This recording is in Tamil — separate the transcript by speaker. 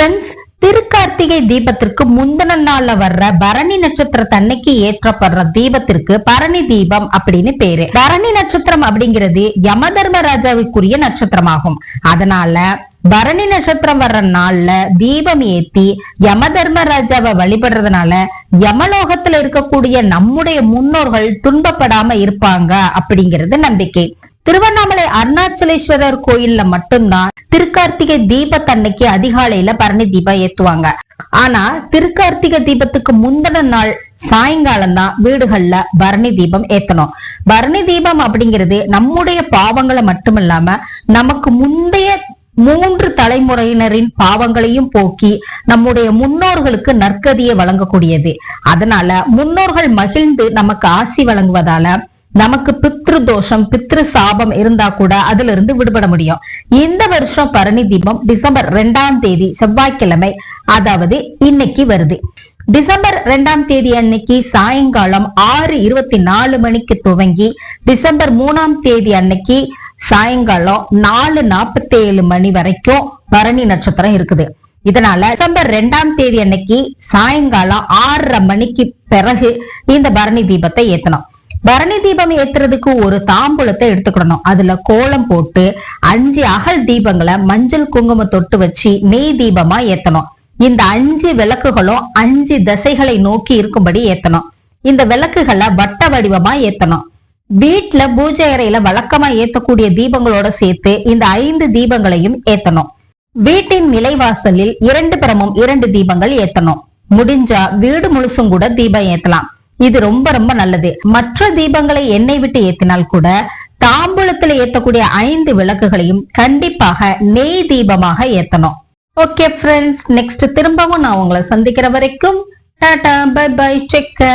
Speaker 1: ஃப்ரெண்ட்ஸ் திருக்கார்த்திகை தீபத்திற்கு முந்தின நாள்ல வர்ற பரணி நட்சத்திரத்தன்னைக்கு ஏற்றப்படுற தீபத்திற்கு பரணி தீபம் அப்படின்னு பேரு. பரணி நட்சத்திரம் அப்படிங்கிறது யம தர்மராஜாவுக்குரிய நட்சத்திரமாகும். அதனால பரணி நட்சத்திரம் வர்ற நாள்ல தீபம் ஏத்தி யம தர்மராஜாவை வழிபடுறதுனால யமலோகத்துல இருக்கக்கூடிய நம்முடைய முன்னோர்கள் துன்பப்படாம இருப்பாங்க அப்படிங்கிறது நம்பிக்கை. திருவண்ணாமலை அருணாச்சலேஸ்வரர் கோயில்ல மட்டும்தான் திருக்கார்த்திகை தீபத்தன்னைக்கு அதிகாலையில பரணி தீபம் ஏத்துவாங்க. ஆனா திருக்கார்த்திகை தீபத்துக்கு முந்தின நாள் சாயங்காலம் தான் வீடுகள்ல பரணி தீபம் ஏத்தணும். பரணி தீபம் அப்படிங்கிறது நம்முடைய பாவங்களை மட்டுமில்லாம நமக்கு முந்தைய மூன்று தலைமுறையினரின் பாவங்களையும் போக்கி நம்முடைய முன்னோர்களுக்கு நற்கதியை வழங்கக்கூடியது. அதனால முன்னோர்கள் மகிழ்ந்து நமக்கு ஆசி வழங்குவதால நமக்கு பித்ரு தோஷம் பித்ரு சாபம் இருந்தா கூட அதுல இருந்து விடுபட முடியும். இந்த வருஷம் பரணி தீபம் டிசம்பர் ரெண்டாம் தேதி செவ்வாய்க்கிழமை அதாவது இன்னைக்கு வருது. டிசம்பர் ரெண்டாம் தேதி அன்னைக்கு சாயங்காலம் ஆறு இருபத்தி நாலு மணிக்கு துவங்கி டிசம்பர் மூணாம் தேதி அன்னைக்கு சாயங்காலம் நாலு நாற்பத்தி ஏழு மணி வரைக்கும் பரணி நட்சத்திரம் இருக்குது. இதனால டிசம்பர் ரெண்டாம் தேதி அன்னைக்கு சாயங்காலம் ஆறரை மணிக்கு பிறகு இந்த பரணி தீபத்தை ஏத்தணும். பரணி தீபம் ஏத்துறதுக்கு ஒரு தாம்பூலத்தை எடுத்துக்கிடணும். அதுல கோலம் போட்டு அஞ்சு அகல் தீபங்களை மஞ்சள் குங்கும தொட்டு வச்சு நெய் தீபமா ஏத்தணும். இந்த அஞ்சு விளக்குகளும் அஞ்சு திசைகளை நோக்கி இருக்கும்படி ஏத்தணும். இந்த விளக்குகளை வட்ட வடிவமா ஏத்தணும். வீட்டுல பூஜை அறையில வழக்கமா ஏத்தக்கூடிய தீபங்களோட சேர்த்து இந்த ஐந்து தீபங்களையும் ஏத்தணும். வீட்டின் நிலைவாசலில் இரண்டு புறமும் இரண்டு தீபங்கள் ஏத்தணும். முடிஞ்சா வீடு முழுசும் கூட தீபம் ஏத்தலாம். இது ரொம்ப ரொம்ப நல்லது. மற்ற தீபங்களை எண்ணெய் விட்டு ஏத்தினால் கூட தாம்பூலத்துல ஏத்தக்கூடிய ஐந்து விளக்குகளையும் கண்டிப்பாக நெய் தீபமாக ஏத்தணும். ஓகே ஃப்ரெண்ட்ஸ் நெக்ஸ்ட் திரும்பவும் நான் உங்களை சந்திக்கிற வரைக்கும் டாடா பை பை செக்க